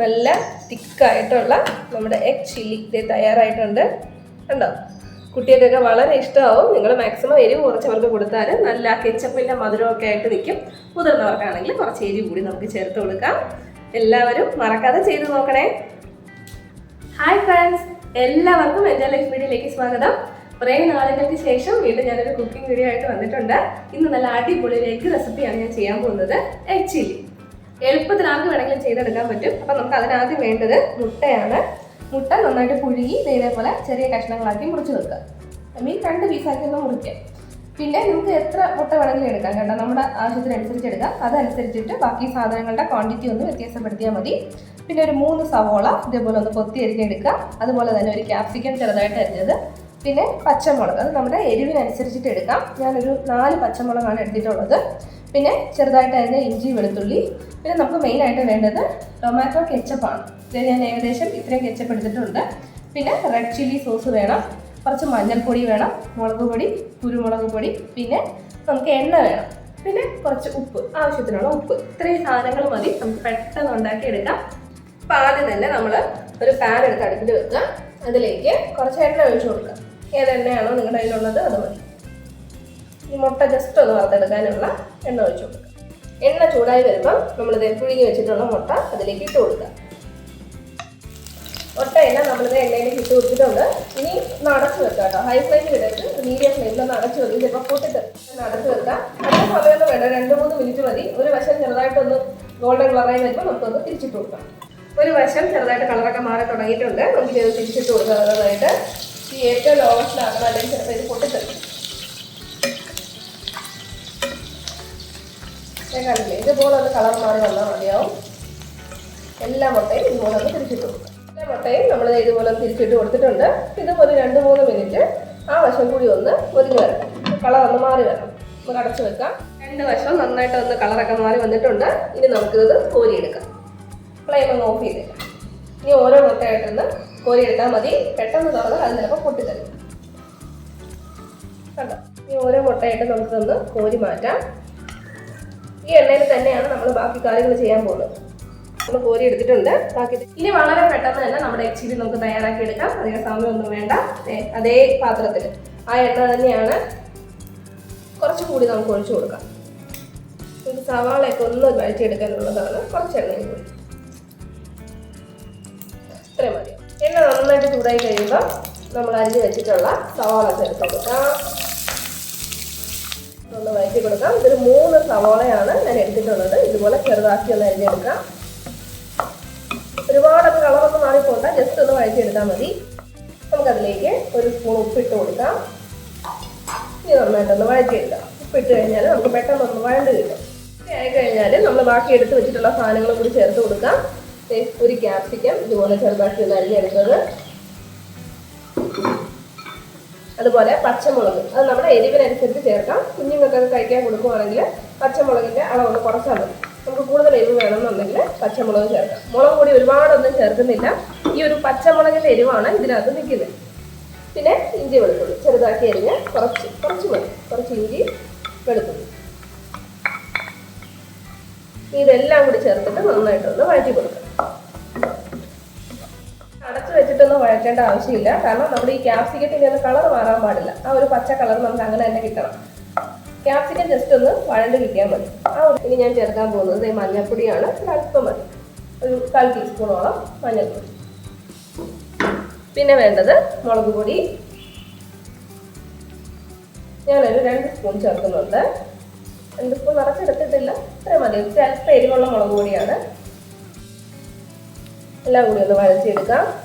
നല്ല തിക്കായിട്ടുള്ള നമ്മുടെ എഗ് ചില്ലി ഇതേ തയ്യാറായിട്ടുണ്ട്. കണ്ടോ? കുട്ടികൾക്കൊക്കെ വളരെ ഇഷ്ടമാവും. നിങ്ങൾ മാക്സിമം എരിവ് കുറച്ച് അവർക്ക് കൊടുത്താൽ നല്ല കെച്ചപ്പിന്റെ മധുരമൊക്കെ ആയിട്ട് നിൽക്കും. മുതിർന്നവർക്കാണെങ്കിൽ കുറച്ച് എരിവ് കൂടി നമുക്ക് ചേർത്ത് കൊടുക്കാം. എല്ലാവരും മറക്കാതെ ചെയ്തു നോക്കണേ. ഹായ് ഫ്രണ്ട്സ് എല്ലാവർക്കും എന്റെ ലൈഫ് വീഡിയോയിലേക്ക് സ്വാഗതം. കുറേ നാളുകൾക്ക് ശേഷം വീണ്ടും ഞാനൊരു കുക്കിംഗ് വീഡിയോ ആയിട്ട് വന്നിട്ടുണ്ട്. ഇന്ന് നല്ല അടിപൊളി എഗ് റെസിപ്പിയാണ് ഞാൻ ചെയ്യാൻ പോകുന്നത്. എഗ് ചില്ലി എളുപ്പത്തിൽ ആർക്ക് വേണമെങ്കിലും ചെയ്തെടുക്കാൻ പറ്റും. അപ്പം നമുക്ക് അതിനാദ്യം വേണ്ടത് മുട്ടയാണ്. മുട്ട നന്നായിട്ട് പുഴുകി ഇതേപോലെ ചെറിയ കഷ്ണങ്ങളാക്കി മുറിച്ച് വെക്കുക. ഐ മീൻ രണ്ട് പീസാക്കി ഒന്ന് മുറിക്കുക. പിന്നെ നമുക്ക് എത്ര മുട്ട വേണമെങ്കിലും എടുക്കാം കേട്ടോ. നമ്മുടെ ആവശ്യത്തിനനുസരിച്ച് എടുക്കാം. അതനുസരിച്ചിട്ട് ബാക്കി സാധനങ്ങളുടെ ക്വാണ്ടിറ്റി ഒന്ന് വ്യത്യാസപ്പെടുത്തിയാൽ മതി. പിന്നെ ഒരു മൂന്ന് സവോള ഇതേപോലെ ഒന്ന് കൊത്തി അരിഞ്ഞെടുക്കുക അതുപോലെ തന്നെ ഒരു ക്യാപ്സിക്കം ചെറുതായിട്ട് അരിഞ്ഞത്. പിന്നെ പച്ചമുളക് അത് നമ്മുടെ എരിവിനനുസരിച്ചിട്ട് എടുക്കാം. ഞാനൊരു നാല് പച്ചമുളകാണ് എടുത്തിട്ടുള്ളത്. പിന്നെ ചെറുതായിട്ട് അതിന്റെ ഇഞ്ചി വെളുത്തുള്ളി. പിന്നെ നമുക്ക് മെയിനായിട്ട് വേണ്ടത് ടൊമാറ്റോ കെച്ചപ്പാണ് ഇത് ഞാൻ ഏകദേശം ഇത്രയും കെച്ചപ്പ് എടുത്തിട്ടുണ്ട്. പിന്നെ റെഡ് ചില്ലി സോസ് വേണം. കുറച്ച് മഞ്ഞൾപ്പൊടി വേണം. മുളക് പൊടി കുരുമുളക് പൊടി. പിന്നെ നമുക്ക് എണ്ണ വേണം. പിന്നെ കുറച്ച് ഉപ്പ് ആവശ്യത്തിനുള്ള ഉപ്പ്. ഇത്രയും സാധനങ്ങൾ മതി. നമുക്ക് പെട്ടെന്ന് ഉണ്ടാക്കിയെടുക്കാം. അപ്പം ആദ്യം തന്നെ നമ്മൾ ഒരു പാൻ എടുത്ത് അടുപ്പിൽ വെക്കുക. അതിലേക്ക് കുറച്ച് എണ്ണ ഒഴിച്ചു കൊടുക്കുക. ഏത് എണ്ണയാണോ നിങ്ങളുടെ കയ്യിലുള്ളത് അത് മതി. ഈ മുട്ട ജസ്റ്റ് ഒന്ന് വറുത്തെടുക്കാനുള്ള എണ്ണ ഒഴിച്ചു കൊടുക്കുക. എണ്ണ ചൂടായി വരുമ്പം നമ്മൾ പുഴുങ്ങി വെച്ചിട്ടുള്ള മുട്ട അതിലേക്ക് ഇട്ട് കൊടുക്കുക. മുട്ട എണ്ണ നമ്മളിത് എണ്ണയിലേക്ക് ഇട്ട് കൊടുത്തിട്ടുണ്ട്. ഇനി ഒന്ന് അടച്ചു വെക്കുക കേട്ടോ. ഹൈ ഫ്ലെയിമിൽ ഇടരുത്. മീഡിയം ഫ്ലെയിമിൽ ഒന്ന് അടച്ചു വെക്കും ചിലപ്പോൾ പൊട്ടിട്ട് ഒന്ന് അടച്ചു വെക്കാം സമയം സമയമൊന്നും വേണ്ട. രണ്ട് മൂന്ന് മിനിറ്റ് മതി. ഒരു വശം ചെറുതായിട്ടൊന്ന് ഗോൾഡൻ കളറായി വരുമ്പോൾ നമുക്കൊന്ന് തിരിച്ചിട്ട് കൊടുക്കാം. ഒരു വശം ചെറുതായിട്ട് കളറൊക്കെ മാറി തുടങ്ങിയിട്ടുണ്ട്. നമുക്ക് ഇത് തിരിച്ചിട്ട് കൊടുക്കാം ഈ ഏറ്റവും ലോവസ്റ്റിലാക്കണം അല്ലെങ്കിൽ ചിലപ്പോൾ ഇത് പൊട്ടിത്തെറിക്കും. കണ്ടില്ലേ ഇതുപോലെ ഒന്ന് കളർ മാറി വന്നാൽ മതിയാവും. എല്ലാ മുട്ടയും ഇതുപോലെ ഒന്ന് തിരിച്ചിട്ട് കൊടുക്കുക എല്ലാ മുട്ടയും നമ്മൾ ഇതുപോലെ തിരിച്ചിട്ട് കൊടുത്തിട്ടുണ്ട്. ഇതുപോലെ രണ്ട് മൂന്ന് മിനിറ്റ് ആ വശം കൂടി ഒന്ന് ഒതുങ്ങി വരണം. കളർ ഒന്ന് മാറി വരണം. നമുക്ക് അടച്ചു വെക്കാം. രണ്ട് വശം നന്നായിട്ട് ഒന്ന് കളറൊക്കെ മാറി വന്നിട്ടുണ്ട്. ഇനി നമുക്കിത് കോരിയെടുക്കാം. ഫ്ലെയിം ഒന്ന് ഓഫ് ചെയ്തേക്കാം. ഇനി ഓരോ മുട്ടയായിട്ടൊന്ന് കോരിയെടുത്താൽ മതി. പെട്ടെന്ന് തുറന്ന് അത് ചിലപ്പോൾ പൊട്ടിത്തരും കണ്ടോ? ഇനി ഓരോ മുട്ടയായിട്ട് നമുക്കൊന്ന് കോരി മാറ്റാം. ഈ എണ്ണയിൽ തന്നെയാണ് നമ്മൾ ബാക്കി കാര്യങ്ങൾ ചെയ്യാൻ പോകുന്നത്. നമ്മൾ കോരി എടുത്തിട്ടുണ്ട്. ബാക്കി ഇനി വളരെ പെട്ടെന്ന് തന്നെ നമ്മുടെ എച്ചിരി നമുക്ക് തയ്യാറാക്കി എടുക്കാം. അധികം സമയമൊന്നും വേണ്ട. അതേ പാത്രത്തിൽ. ആ എണ്ണ തന്നെയാണ് കുറച്ചുകൂടി നമുക്ക് ഒഴിച്ചു കൊടുക്കാം. ഒരു സവാളയൊക്കെ ഒന്ന് വഴറ്റിയെടുക്കാനുള്ളതാണ്. കുറച്ച് എണ്ണയും കൂടി. ഇത്രയും മതി. എണ്ണ നന്നായിട്ട് ചൂടായി കഴിയുമ്പോൾ നമ്മൾ അരിഞ്ഞ് വെച്ചിട്ടുള്ള സവാള ചേർത്ത് കൊടുക്കാം. ഒന്ന് വഴറ്റി കൊടുക്കാം. ഇതൊരു മൂന്ന് സവോളയാണ് ഞാൻ എടുത്തിട്ടുള്ളത്. ഇതുപോലെ ചെറുതാക്കി ഒന്ന് അരിഞ്ഞെടുക്കാം ഒരുപാടൊക്കെ കളറൊക്കെ മാറിപ്പോണ്ട. ജസ്റ്റ് ഒന്ന് വഴറ്റിയെടുത്താൽ മതി. നമുക്കതിലേക്ക് ഒരു സ്പൂൺ ഉപ്പിട്ട് കൊടുക്കാം. ഇനി നന്നായിട്ടൊന്ന് വഴറ്റിയെടുക്കാം ഉപ്പിട്ട് കഴിഞ്ഞാൽ നമുക്ക് പെട്ടെന്ന് ഒന്ന് വഴണ്ട് കിട്ടും. ആയി കഴിഞ്ഞാൽ നമ്മൾ ബാക്കി എടുത്ത് വെച്ചിട്ടുള്ള സാധനങ്ങൾ കൂടി ചേർത്ത് കൊടുക്കാം. ഒരു ക്യാപ്സിക്കം ഇതുപോലെ ചെറുതാക്കി ഒന്ന് അരിഞ്ഞെടുത്തത്. അതുപോലെ പച്ചമുളക്. അത് നമ്മുടെ എരിവിനനുസരിച്ച് ചേർക്കാം. കുഞ്ഞുങ്ങൾക്കൊക്കെ കഴിക്കാൻ കൊടുക്കുവാണെങ്കിൽ പച്ചമുളകിന്റെ അളവൊന്ന് കുറച്ചാൽ മതി. നമുക്ക് കൂടുതൽ എരിവ് വേണമെന്നുണ്ടെങ്കിൽ പച്ചമുളക് ചേർക്കാം. മുളക് പൊടി ഒരുപാടൊന്നും ചേർക്കുന്നില്ല. ഈ ഒരു പച്ചമുളകിന്റെ എരിവാണ് ഇതിനകത്ത് നിൽക്കുന്നത്. പിന്നെ ഇഞ്ചി വെളുത്തുള്ളി ചെറുതാക്കി അരിഞ്ഞ് കുറച്ച് കുറച്ച് മതി. കുറച്ച് ഇഞ്ചി വെളുത്തുള്ളി. ഇതെല്ലാം കൂടി ചേർത്തിട്ട് നന്നായിട്ടൊന്ന് വഴറ്റി കൊടുക്കാം. അടച്ചു വഴക്കേണ്ട ആവശ്യമില്ല. കാരണം നമ്മുടെ ഈ ക്യാപ്സിക്കത്തിന്റെ ഒന്ന് കളർ മാറാൻ പാടില്ല. ആ ഒരു പച്ച കളർ നമുക്ക് അങ്ങനെ തന്നെ കിട്ടണം. ക്യാപ്സിക്കം ജസ്റ്റ് ഒന്ന് വഴണ്ട് കിട്ടിയാൽ മതി. ആ ഇനി ഞാൻ ചേർക്കാൻ പോകുന്നത് മഞ്ഞൾപ്പൊടിയാണ്. അല്പം മതി. ഒരു കാൽ ടീസ്പൂണോളം മഞ്ഞൾപ്പൊടി. പിന്നെ വേണ്ടത് മുളക് പൊടി. ഞാനൊരു രണ്ട് സ്പൂൺ ചേർക്കുന്നുണ്ട്. രണ്ട് സ്പൂൺ നിറച്ചെടുത്തിട്ടില്ല. ഇത്രയും മതി. അല്പം എരിവുള്ള മുളക് പൊടിയാണ്. എല്ലാം കൂടി ഒന്ന് വഴച്ചെടുക്കാം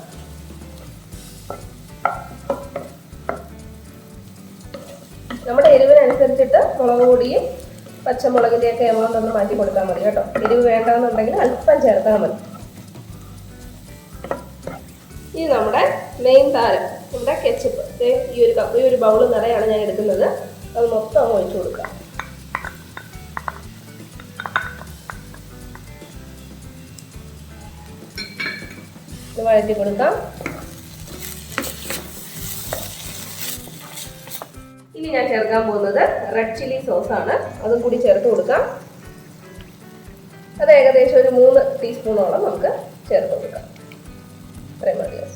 നമ്മുടെ എരിവിനനുസരിച്ചിട്ട് മുളക് പൊടിയും പച്ചമുളകിന്റെയൊക്കെ എമൗണ്ട് ഒന്ന് മാറ്റി കൊടുത്താൽ മതി കേട്ടോ. എരിവ് വേണ്ടെന്നുണ്ടെങ്കിൽ അല്പം ചേർത്താൽ മതി. ഇനി നമ്മുടെ മെയിൻ താരം നമ്മുടെ കെച്ചപ്പ് ഈ ഒരു കപ്പ് ഈ ഒരു ബൗൾ നിറയാണ് ഞാൻ എടുക്കുന്നത്. അത് മൊത്തം അങ്ങ് ഒഴിച്ചു കൊടുക്കാം ഇത് വഴറ്റി കൊടുക്കാം. ഇനി ഞാൻ ചേർക്കാൻ പോകുന്നത് റെഡ് ചില്ലി സോസ് ആണ്. അതും കൂടി ചേർത്ത് കൊടുക്കാം. അത് ഏകദേശം ഒരു മൂന്ന് ടീസ്പൂണോളം നമുക്ക് ചേർത്ത് കൊടുക്കാം. അത്രയും മതിയോ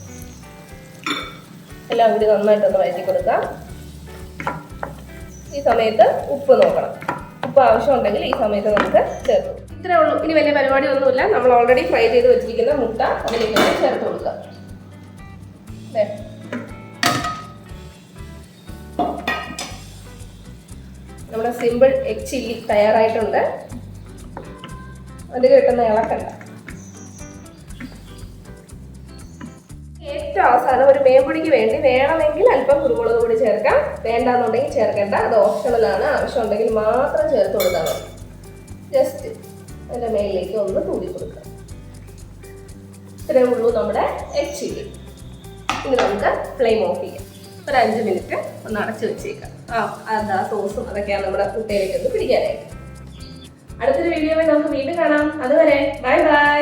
എല്ലാം കൂടി നന്നായിട്ടൊന്ന് വഴറ്റി കൊടുക്കാം. ഈ സമയത്ത് ഉപ്പ് നോക്കണം. ഉപ്പ് ആവശ്യമുണ്ടെങ്കിൽ ഈ സമയത്ത് നമുക്ക് ചേർത്ത് ഇത്രേ ഉള്ളൂ. ഇനി വലിയ പരിപാടി പരിപാടിയൊന്നുമില്ല. നമ്മൾ ഓൾറെഡി ഫ്രൈ ചെയ്ത് വെച്ചിരിക്കുന്ന മുട്ട അതിലേക്ക് ചേർത്ത് കൊടുക്കാം. ദേ. നമ്മുടെ സിമ്പിൾ എഗ് ചില്ലി തയ്യാറായിട്ടുണ്ട്. അതിൽ കിട്ടുന്ന ഇളക്കണ്ട. ഏറ്റവും അവസാനം ഒരു മേമ്പൊടിക്ക് വേണ്ടി വേണമെങ്കിൽ അല്പം കുരുമുളക് പൊടി ചേർക്കാം. വേണ്ടാന്നുണ്ടെങ്കിൽ ചേർക്കേണ്ട. അത് ഓപ്ഷണലാണ്. ആവശ്യമുണ്ടെങ്കിൽ മാത്രം ചേർത്ത് കൊടുത്താൽ മതി. ജസ്റ്റ് അതിന്റെ മേലിലേക്ക് ഒന്ന് തൂടി കൊടുക്കാം ഇത്രയേ ഉള്ളൂ നമ്മുടെ എഗ് ചില്ലി. ഇനി നമുക്ക് ഫ്ലെയിം ഓഫ് ചെയ്യാം. ഒരു അഞ്ച് മിനിറ്റ് ഒന്ന് അടച്ചു വെച്ചേക്കാം. ആ അതാ സോസും അതൊക്കെയാണ് നമ്മുടെ കുട്ടിയിലേക്ക് ഒന്ന് പിടിക്കാനായിട്ട്. അടുത്തൊരു വീഡിയോ നമുക്ക് വീണ്ടും കാണാം. അതുവരെ ബൈ ബൈ